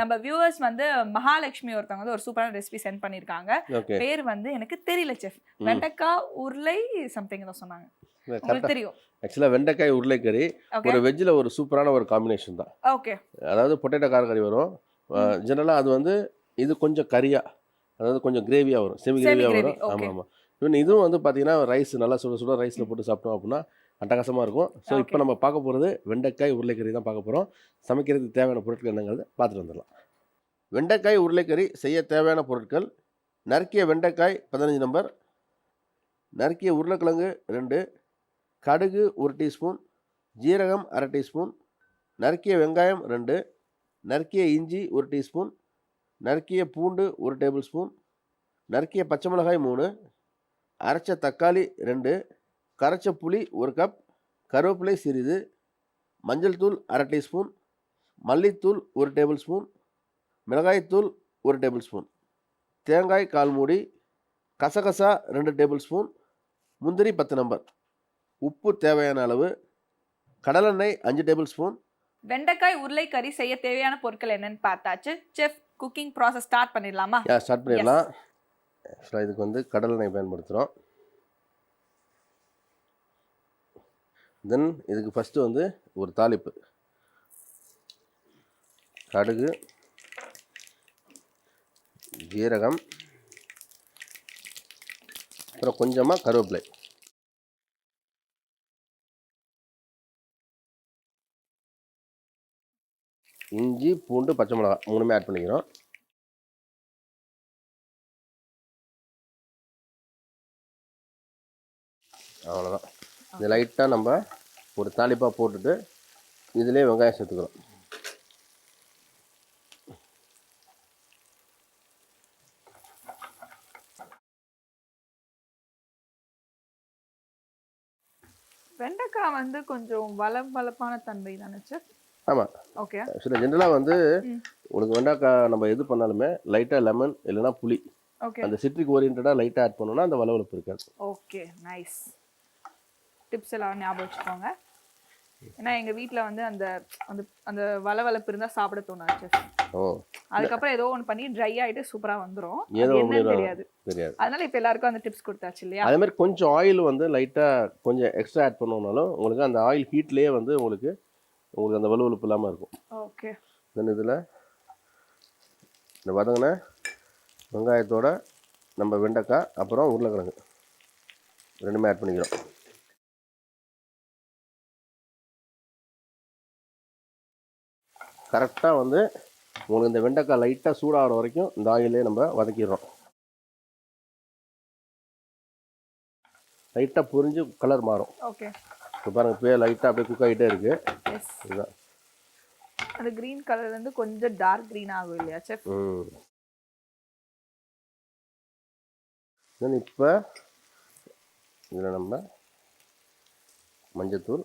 நம்ம வியூவர்ஸ் வந்து மகாலட்சுமி ஒருத்தவங்க வந்து ஒரு சூப்பரான ரெசிபி சென்ட் பண்ணிருக்காங்க. பேர் வந்து எனக்கு தெரியல செஃப் வெண்டைக்காய் உருளை சம்திங் தான் சொன்னாங்க. தெரியும். ஆக்சுவலாக வெண்டைக்காய் உருளைக்கறி ஒரு வெஜ்ஜில் ஒரு சூப்பரான ஒரு காம்பினேஷன் தான். ஓகே அதாவது பொட்டேட்டோ காரக்கறி வரும். ஜெனரலாக அது வந்து இது கொஞ்சம் கறியாக அதாவது கொஞ்சம் கிரேவியாக வரும். செமி கிரேவியாக வரும். ஆமாம் ஆமாம் இவன் இதுவும் வந்து பார்த்தீங்கன்னா ரைஸ் நல்லா சுட சுட ரைஸில் போட்டு சாப்பிட்டோம் அப்படின்னா அட்டகாசமாக இருக்கும். ஸோ இப்போ. நம்ம பார்க்க போகிறது வெண்டைக்காய் உருளைக்கறி தான் பார்க்க போகிறோம் சமைக்கிறதுக்கு தேவையான பொருட்கள் என்னங்கிறத பார்த்துட்டு வந்துடலாம். வெண்டைக்காய் உருளைக்கறி செய்ய தேவையான பொருட்கள் நறுக்கிய வெண்டைக்காய் பதினஞ்சு நம்பர் நறுக்கிய உருளைக்கிழங்கு ரெண்டு கடுகு ஒரு டீஸ்பூன் ஜீரகம் அரை டீஸ்பூன் நறுக்கிய வெங்காயம் ரெண்டு நறுக்கிய இஞ்சி ஒரு டீஸ்பூன் நறுக்கிய பூண்டு ஒரு டேபிள் ஸ்பூன் நறுக்கிய பச்சை மிளகாய் மூணு அரைச்ச தக்காளி ரெண்டு கரைச்ச புளி ஒரு கப் கருவேப்பிலை சிறிது மஞ்சள் தூள் அரை டீஸ்பூன் மல்லித்தூள் ஒரு டேபிள் ஸ்பூன் மிளகாய்த்தூள் ஒரு டேபிள் ஸ்பூன் தேங்காய் கால் மூடி கசகசா ரெண்டு டேபிள் ஸ்பூன் முந்திரி பத்து நம்பர் உப்பு தேவையான அளவு கடலெண்ணெய் அஞ்சு டேபிள் ஸ்பூன் வெண்டைக்காய் உருளை கறி செய்ய தேவையான பொருட்கள் என்னன்னு பார்த்தாச்சு. செஃப் குக்கிங் ப்ராசஸ் ஸ்டார்ட் பண்ணிடலாமா? ஸ்டார்ட் பண்ணிடலாம். ஆக்சுவலாக இதுக்கு வந்து கடலெண்ணெய் பயன்படுத்துகிறோம் தென் இதுக்கு ஃபஸ்ட்டு வந்து ஒரு தாளிப்பு. கடுகு ஜீரகம் அப்புறம் கொஞ்சமாக கருவேப்பிலை. இஞ்சி பூண்டு பச்சை மிளகா மூணுமே ஆட் பண்ணிக்கிறோம். அவ்வளோதான் இது லைட்டாக நம்ம ஒரு தாளிப்பாக போட்டுட்டு இதிலே வெங்காயம் சேர்த்துக்கிறோம் வெண்டைக்காய் வந்து கொஞ்சம் வளம் வளப்பான தன்மை தானே செஃப் ஆமாம் ஓகே ஆக்சுவலாக ஜென்ரலாக வந்து. உங்களுக்கு வெண்டைக்காய் நம்ம எது பண்ணாலுமே லைட்டாக லெமன் இல்லைன்னா புளி. ஓகே அந்த சிட்ரிக் ஓரியன்டாக லைட்டாக ஆட் பண்ணோம்னா அந்த வளவளப்பு இருக்காது. ஓகே நைஸ் டிப்ஸ் எல்லாம் ஞாபகம் வச்சுக்கோங்க. ஏன்னா எங்க வீட்ல வந்து அந்த அந்த அந்த வளவளப்பு இருந்தா சாப்பிட chef. ஓ. அதுக்கப்புறம் ஏதோ ஒன்று பண்ணி ட்ரை ஆயிட்டு சூப்பரா வந்துரும். அது ஏதோ தெரியாது. தெரியாது. அதனால இப்ப எல்லாருக்கும் அந்த டிப்ஸ் கொடுத்தாச்சு இல்லையா? அதே மாதிரி கொஞ்சம் ஆயில் வந்து லைட்டாக கொஞ்சம் எக்ஸ்ட்ரா ஆட் பண்ணோம்னாலும் உங்களுக்கு அந்த ஆயில் ஹீட்லேயே வந்து உங்களுக்கு உங்களுக்கு அந்த வலுவலுப்பு இல்லாமல் இருக்கும். ஓகே தென் இதில் இந்த வதங்கின வெங்காயத்தோட நம்ம வெண்டைக்காய் அப்புறம் உருளைக்கிழங்கு. ரெண்டுமே ஆட் பண்ணிக்கிறோம். கரெக்டாக வந்து உங்களுக்கு இந்த வெண்டைக்காய் லைட்டாக சூடாகிற வரைக்கும் இந்த ஆயிலே நம்ம வதக்கிடுறோம். லைட்டாக புரிஞ்சு கலர் மாறும். ஓகே இப்போ பாருங்க இப்போ லைட்டாக அப்படியே குக் ஆகிட்டே இருக்குது இதுதான். அந்த கிரீன் கலர்ல இருந்து கொஞ்சம் டார்க் கிரீன் ஆகும் இல்லையா செஃப் ம். இப்போ இதில் நம்ம மஞ்சத்தூள்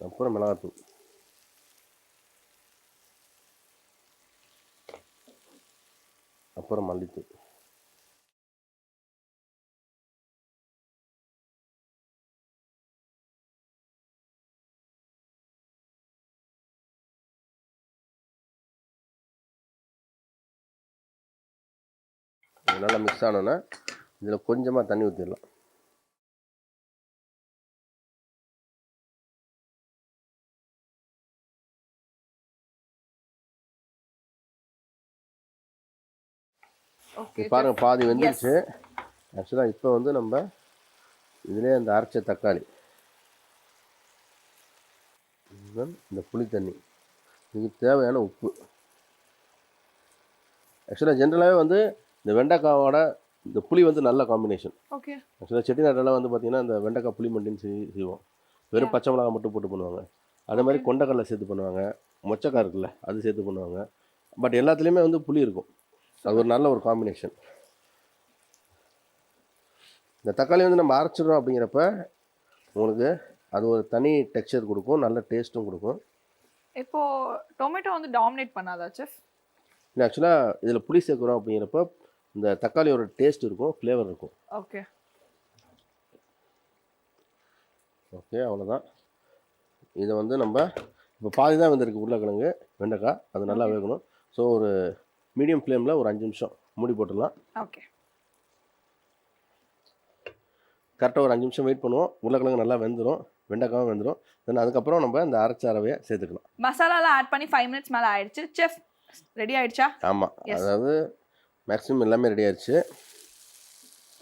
அப்புறம் மிளகாத்தூள். அப்புறம் மல்லித்தூள். நல்லா மிக்ஸ் ஆனோன்னா இதில் கொஞ்சமாக தண்ணி ஊற்றிடலாம் ஓகே பாருங்க பாதி வெந்துருச்சு. ஆக்சுவலாக இப்போ வந்து நம்ம இதிலே அந்த அரைச்ச தக்காளி. இந்த புளி தண்ணி. இதுக்கு தேவையான உப்பு. ஆக்சுவலாக ஜென்ரலாகவே வந்து இந்த வெண்டைக்காவோட இந்த புளி வந்து நல்ல காம்பினேஷன் ஓகே ஆக்சுவலாக செட்டிநாட்டெல்லாம் வந்து பார்த்திங்கன்னா இந்த வெண்டைக்காய் புளி மண்டின்னு செய் செய்வோம். வெறும் பச்சை மிளகா மட்டும் போட்டு பண்ணுவாங்க. அதே மாதிரி கொண்டக்கடலை சேர்த்து பண்ணுவாங்க. மொச்சக்காய் இருக்குல்ல அது சேர்த்து பண்ணுவாங்க. பட் எல்லாத்துலேயுமே வந்து புளி இருக்கும். அது ஒரு நல்ல ஒரு காம்பினேஷன் இந்த தக்காளி வந்து நம்ம அரைச்சிடுறோம் அப்படிங்கிறப்ப உங்களுக்கு அது ஒரு தனி டெக்ஸ்சர் கொடுக்கும் நல்ல டேஸ்ட்டும் கொடுக்கும். இப்போ டொமேட்டோ வந்து டாமினேட் பண்ணாதா செஃப் இல்லை ஆக்சுவலாக இதில் புளி சேர்க்குறோம் அப்படிங்கிறப்ப இந்த தக்காளியோட டேஸ்ட் இருக்கும் ஃப்ளேவர் இருக்கும். ஓகே ஓகே அவ்வளோதான் இதை வந்து நம்ம இப்போ பாதி தான் வந்திருக்கு உருளைக்கிழங்கு வெண்டைக்காய் அது நல்லா வேகணும். ஸோ ஒரு மீடியம் ஃப்ளேமில் ஒரு அஞ்சு நிமிஷம் மூடி போட்டுடலாம். ஓகே. கரெக்டாக ஒரு அஞ்சு நிமிஷம் வெயிட் பண்ணுவோம். உருளைக்கிழங்கு நல்லா வெந்துடும் வெண்டைக்காயும் வெந்துடும் தென் அதுக்கப்புறம் நம்ம இந்த அரைச்ச அரவையை சேர்த்துக்கலாம். மசாலாலாம் ஆட் பண்ணி ஃபைவ் மினிட்ஸ் மேலே ஆயிடுச்சு. செஃப் ரெடி ஆயிடுச்சா? ஆமாம். அதாவது மேக்ஸிமம் எல்லாமே ரெடி ஆயிடுச்சு.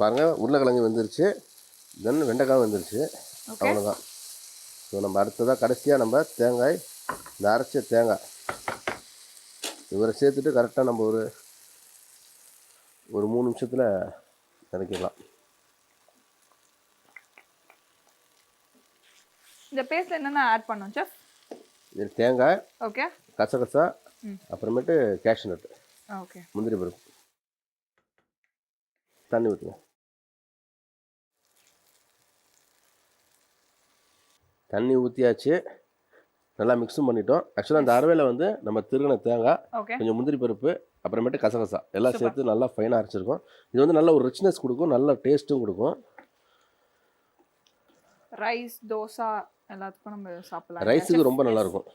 பாருங்கள் உருளைக்கிழங்கு வெந்துருச்சு. தென் வெண்டைக்காயும் வெந்துருச்சு. அவ்வளோதான் ஸோ நம்ம அடுத்ததாக கடைசியாக நம்ம தேங்காய் இந்த அரைச்ச தேங்காய். இவரை சேர்த்துட்டு கரெக்டாக நம்ம ஒரு ஒரு மூணு நிமிஷத்தில் இறக்கிடலாம் இந்த பேஸ்ட்ல என்னென்ன ஆட் பண்ணோம் செஃப் இது தேங்காய் ஓகே கசகசா. அப்புறமேட்டு கேஷ்யூ நட்டு ஓகே முந்திரி பருப்பு. தண்ணி ஊற்றுங்க தண்ணி ஊற்றியாச்சு நல்லா மிக்ஸும் பண்ணிட்டோம். ஆக்சுவலாக அந்த அரவையில் வந்து நம்ம திருகின தேங்காய் கொஞ்சம் முந்திரி பருப்பு அப்புறமேட்டு கசகசா. எல்லாம். சேர்த்து நல்லா ஃபைனாக அரைச்சிருக்கோம். இது வந்து நல்ல ஒரு ரிச்னஸ் கொடுக்கும் நல்ல டேஸ்ட்டும் கொடுக்கும். ரைஸ் தோசை எல்லாத்துக்கும் நம்ம சாப்பிடலாம். ரைஸுக்கு ரொம்ப நல்லாயிருக்கும்.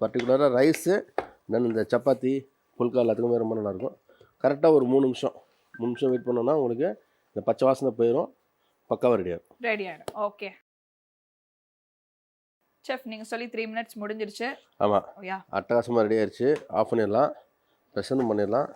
பர்டிகுலராக ரைஸு தென் இந்த சப்பாத்தி புல்கா எல்லாத்துக்குமே ரொம்ப நல்லாயிருக்கும். கரெக்டாக ஒரு மூணு நிமிஷம். மூணு நிமிஷம் வெயிட் பண்ணோன்னா உங்களுக்கு இந்த பச்சை வாசனை போயிடும் பக்காவாக ரெடி ஆகும் ரெடி ஆயிடும் ஓகே செஃப் நீங்க சொல்லி த்ரீ மினிட்ஸ் முடிஞ்சிருச்சு. ஆமாம் யா அட்டகாசமாக ரெடி ஆயிடுச்சு ஆஃப் பண்ணிடலாம். ப்ரெஷரும் பண்ணிடலாம்.